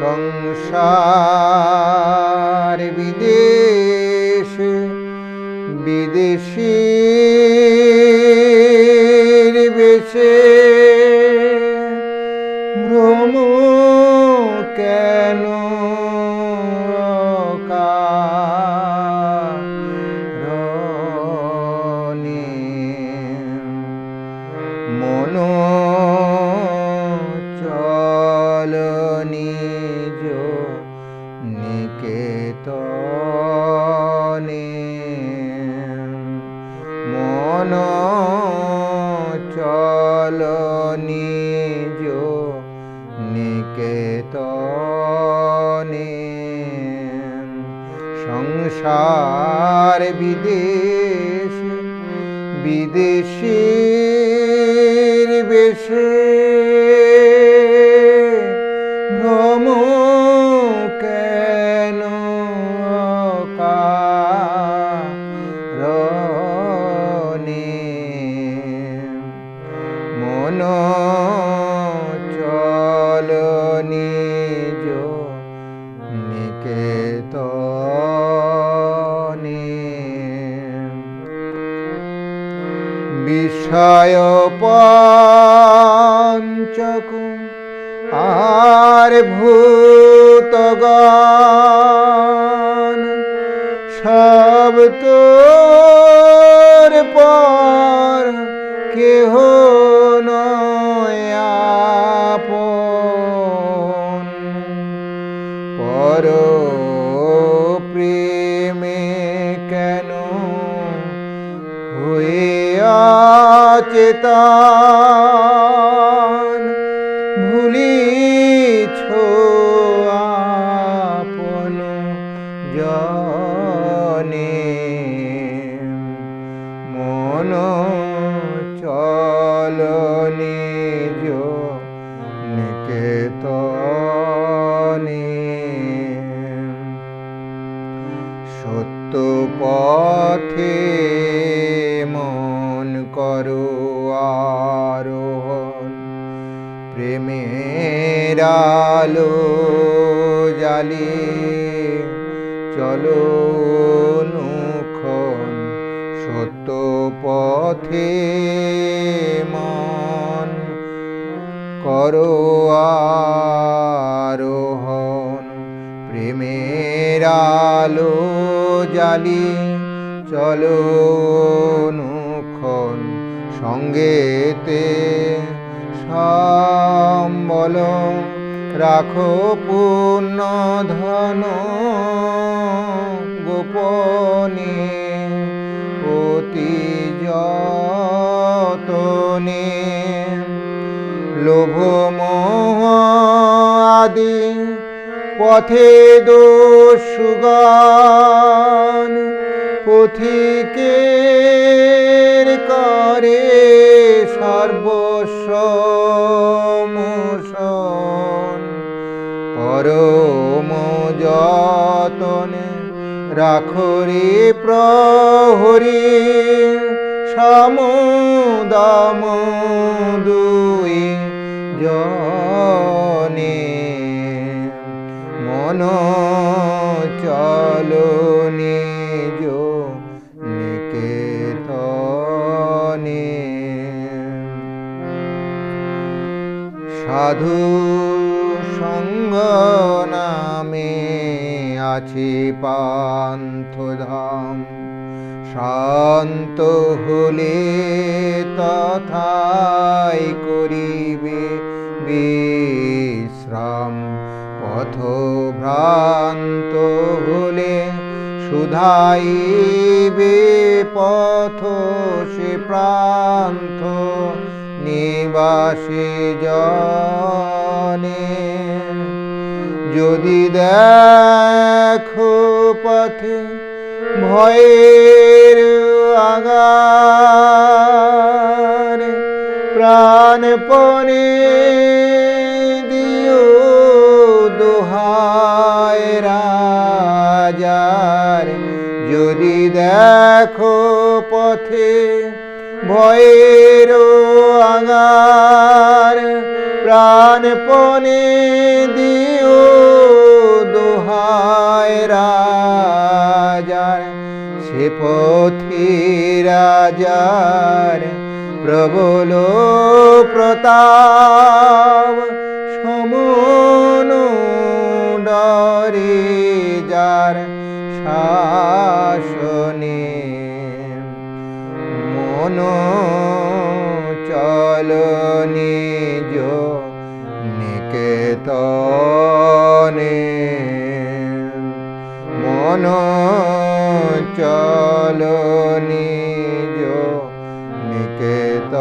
সংসার বিদেশ বিদেশির নিকেতনে সংসার বিদেশ বিদেশির বেশে ভ্রম কেন কারণে মন বিষয় পঞ্চক আর ভূতগণ সব তোর পর কেহ নয়াপন পর চেতন করো আরোহণ। প্রেমের আলো জালি চলো নুখন সত্য পথে মন করো আরোহণ। প্রেমের আলো জালি চলো সঙ্গেতে সম্বল রাখো পূর্ণ ধন গোপনে অতি যতনে। লোভ মোহ আদি পথে দোষুগান পথিকের মোশন পরম যতনে রাখরে প্রহরী সমুদাম দুই জনে। মন চলো সাধু সঙ্গ নামে আছে পান্থধাম। শান্ত হলে তথায় করিবে বিশ্রাম। পথ ভ্রান্ত হলে সুধাইবে পথ সে প্রান্ত। নিবাসে জনে। যদি দেখো পথে ভয়ের আগার, প্রাণপণে দিও দোহায় রাজার। যদি দেখো পথে ভয়ের প্রাণপণে দিও হয় রাজার। সে পথি রাজার প্রবল প্রতাপ সমন ডরে যার শাসনে মন চল নিজ নিকেতনে।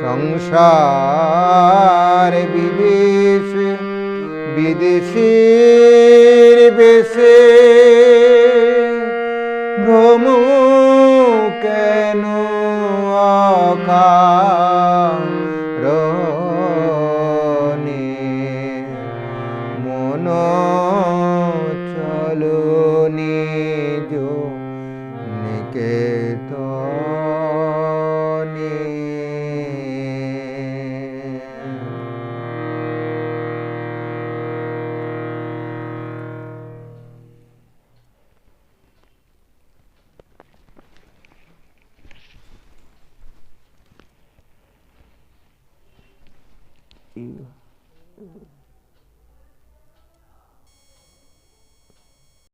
সংসার বিদেশ বিদেশির বেশে you.